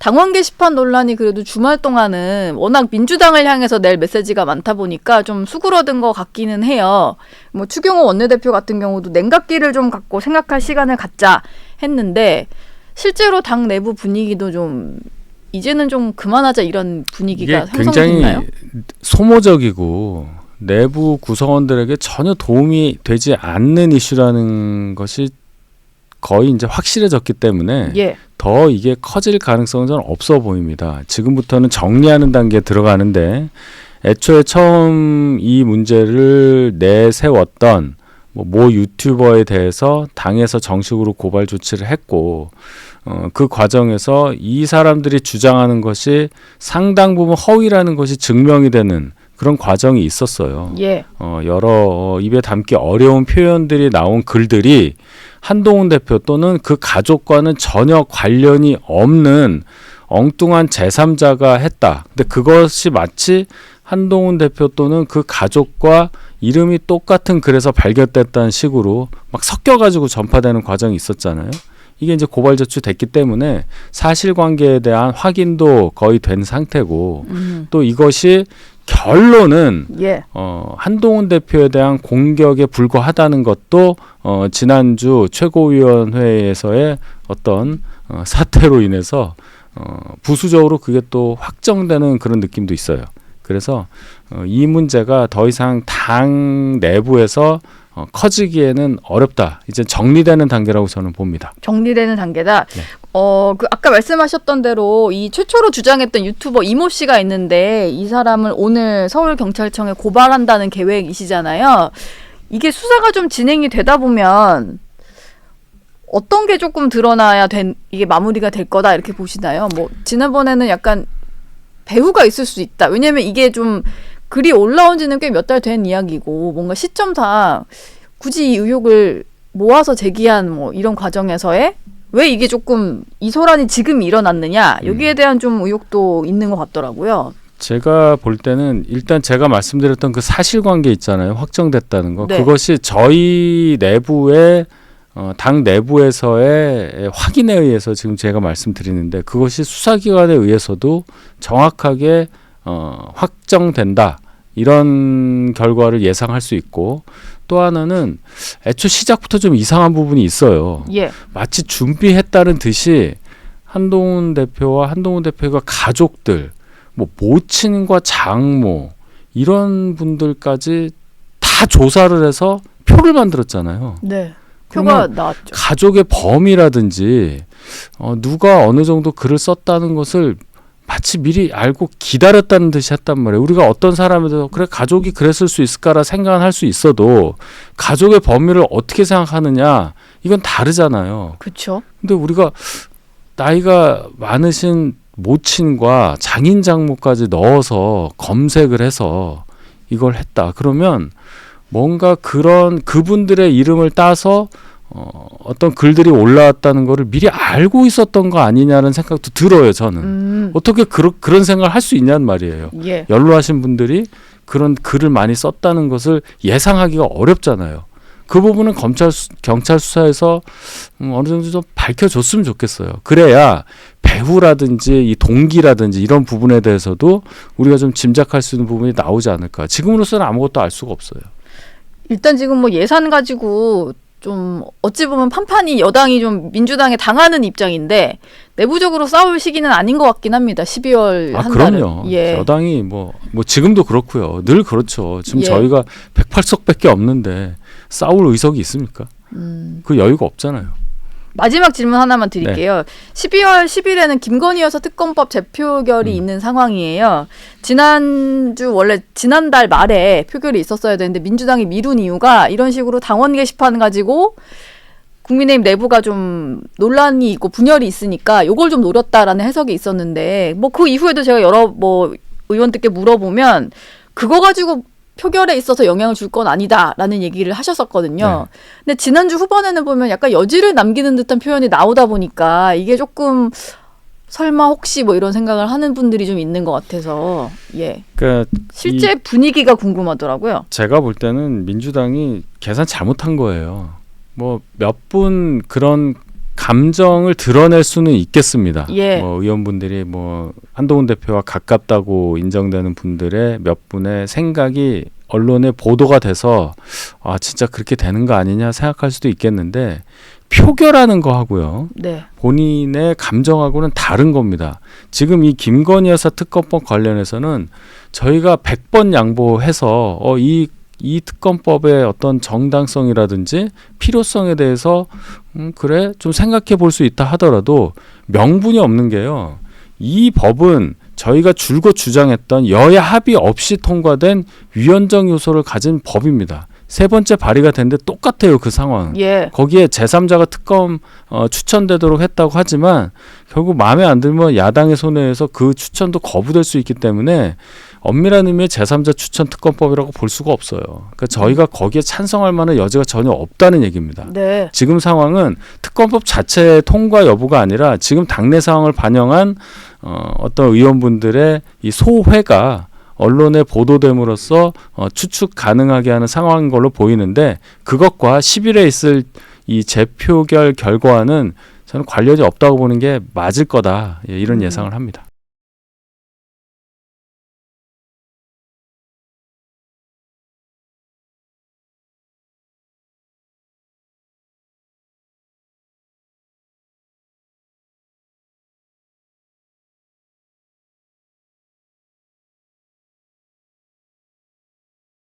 당원 게시판 논란이 그래도 주말 동안은 워낙 민주당을 향해서 낼 메시지가 많다 보니까 좀 수그러든 것 같기는 해요. 뭐 추경호 원내대표 같은 경우도 냉각기를 좀 갖고 생각할 시간을 갖자 했는데 실제로 당 내부 분위기도 좀 이제는 좀 그만하자 이런 분위기가 굉장히 형성됐나요? 소모적이고 내부 구성원들에게 전혀 도움이 되지 않는 이슈라는 것이 거의 이제 확실해졌기 때문에 예. 더 이게 커질 가능성은 저는 없어 보입니다. 지금부터는 정리하는 단계에 들어가는데 애초에 처음 이 문제를 내세웠던 뭐, 모 유튜버에 대해서 당에서 정식으로 고발 조치를 했고 어, 그 과정에서 이 사람들이 주장하는 것이 상당 부분 허위라는 것이 증명이 되는 그런 과정이 있었어요. 예. 어, 여러 어, 입에 담기 어려운 표현들이 나온 글들이 한동훈 대표 또는 그 가족과는 전혀 관련이 없는 엉뚱한 제3자가 했다. 근데 그것이 마치 한동훈 대표 또는 그 가족과 이름이 똑같은 글에서 발견됐다는 식으로 막 섞여가지고 전파되는 과정이 있었잖아요. 이게 이제 고발 조치됐기 때문에 사실관계에 대한 확인도 거의 된 상태고 음. 또 이것이 결론은 예. 어, 한동훈 대표에 대한 공격에 불과하다는 것도 어, 지난주 최고위원회에서의 어떤 어, 사태로 인해서 어, 부수적으로 그게 또 확정되는 그런 느낌도 있어요. 그래서 어, 이 문제가 더 이상 당 내부에서 어, 커지기에는 어렵다. 이제 정리되는 단계라고 저는 봅니다. 정리되는 단계다. 네. 어, 그 아까 말씀하셨던 대로 이 최초로 주장했던 유튜버 이모 씨가 있는데 이 사람을 오늘 서울 경찰청에 고발한다는 계획이시잖아요. 이게 수사가 좀 진행이 되다 보면 어떤 게 조금 드러나야 된 이게 마무리가 될 거다 이렇게 보시나요? 뭐 지난번에는 약간 배후가 있을 수 있다. 왜냐면 이게 좀 글이 올라온 지는 꽤 몇 달 된 이야기고 뭔가 시점상 굳이 이 의혹을 모아서 제기한 뭐 이런 과정에서의 왜 이게 조금 이 소란이 지금 일어났느냐 여기에 대한 좀 의혹도 있는 것 같더라고요. 제가 볼 때는 일단 제가 말씀드렸던 그 사실관계 있잖아요. 확정됐다는 거. 네. 그것이 저희 내부의 어, 당 내부에서의 확인에 의해서 지금 제가 말씀드리는데 그것이 수사기관에 의해서도 정확하게 어, 확정된다. 이런 결과를 예상할 수 있고 또 하나는 애초 시작부터 좀 이상한 부분이 있어요. 예, 마치 준비했다는 듯이 한동훈 대표와 한동훈 대표가 가족들, 뭐 모친과 장모 이런 분들까지 다 조사를 해서 표를 만들었잖아요. 네. 표가 나왔죠. 가족의 범위라든지 어, 누가 어느 정도 글을 썼다는 것을 마치 미리 알고 기다렸다는 듯이 했단 말이에요. 우리가 어떤 사람에 대해서 그래 가족이 그랬을 수 있을까라 생각은 할 수 있어도 가족의 범위를 어떻게 생각하느냐 이건 다르잖아요. 그렇죠. 근데 우리가 나이가 많으신 모친과 장인 장모까지 넣어서 검색을 해서 이걸 했다. 그러면 뭔가 그런 그분들의 이름을 따서 어, 어떤 글들이 올라왔다는 거를 미리 알고 있었던 거 아니냐는 생각도 들어요. 저는 음, 어떻게 그런 그런 생각을 할 수 있냔 말이에요. 예, 연로하신 분들이 그런 글을 많이 썼다는 것을 예상하기가 어렵잖아요. 그 부분은 검찰 수, 경찰 수사에서 음, 어느 정도 좀 밝혀줬으면 좋겠어요. 그래야 배후라든지 이 동기라든지 이런 부분에 대해서도 우리가 좀 짐작할 수 있는 부분이 나오지 않을까. 지금으로서는 아무것도 알 수가 없어요. 일단 지금 뭐 예산 가지고 좀 어찌 보면 판판이 여당이 좀 민주당에 당하는 입장인데 내부적으로 싸울 시기는 아닌 것 같긴 합니다. 12월 아 한. 그럼요. 예. 여당이 뭐뭐 지금도 그렇고요. 늘 그렇죠. 지금 예. 저희가 108석밖에 없는데 싸울 의석이 있습니까? 음. 그 여유가 없잖아요. 마지막 질문 하나만 네. 드릴게요. 12월 10일에는 김건희 여사 특검법 재표결이 음. 있는 상황이에요. 지난주 원래 지난달 말에 표결이 있었어야 되는데 민주당이 미룬 이유가 이런 식으로 당원 게시판 가지고 국민의힘 내부가 좀 논란이 있고 분열이 있으니까 요걸 좀 노렸다라는 해석이 있었는데 뭐 그 이후에도 제가 여러 뭐 의원들께 물어보면 그거 가지고 표결에 있어서 영향을 줄 건 아니다라는 얘기를 하셨었거든요. 근데 지난주 후반에는 보면 약간 여지를 남기는 듯한 표현이 나오다 보니까 이게 조금 설마 혹시 뭐 이런 생각을 하는 분들이 좀 있는 것 같아서 예 그러니까 실제 분위기가 궁금하더라고요. 제가 볼 때는 민주당이 계산 잘못한 거예요. 뭐 몇 분 그런 감정을 드러낼 수는 있겠습니다. 예. 뭐 의원분들이 뭐 한동훈 대표와 가깝다고 인정되는 분들의 몇 분의 생각이 언론에 보도가 돼서 아 진짜 그렇게 되는 거 아니냐 생각할 수도 있겠는데 표결하는 거 하고요. 네. 본인의 감정하고는 다른 겁니다. 지금 이 김건희 여사 특검법 관련해서는 저희가 100번 양보해서 어, 이, 이 특검법의 어떤 정당성이라든지 필요성에 대해서 음, 그래 좀 생각해 볼 수 있다 하더라도 명분이 없는 게요. 이 법은 저희가 줄곧 주장했던 여야 합의 없이 통과된 위헌적 요소를 가진 법입니다. 세 번째 발의가 됐는데 똑같아요 그 상황. 예. 거기에 제3자가 특검 어, 추천되도록 했다고 하지만 결국 마음에 안 들면 야당의 손해에서 그 추천도 거부될 수 있기 때문에 엄밀한 의미의 제3자 추천 특검법이라고 볼 수가 없어요. 그러니까 저희가 거기에 찬성할 만한 여지가 전혀 없다는 얘기입니다. 네. 지금 상황은 특검법 자체의 통과 여부가 아니라 지금 당내 상황을 반영한 어, 어떤 의원분들의 이 소회가 언론에 보도됨으로써 어, 추측 가능하게 하는 상황인 걸로 보이는데 그것과 10일에 있을 이 재표결 결과와는 저는 관련이 없다고 보는 게 맞을 거다 예, 이런 음. 예상을 합니다.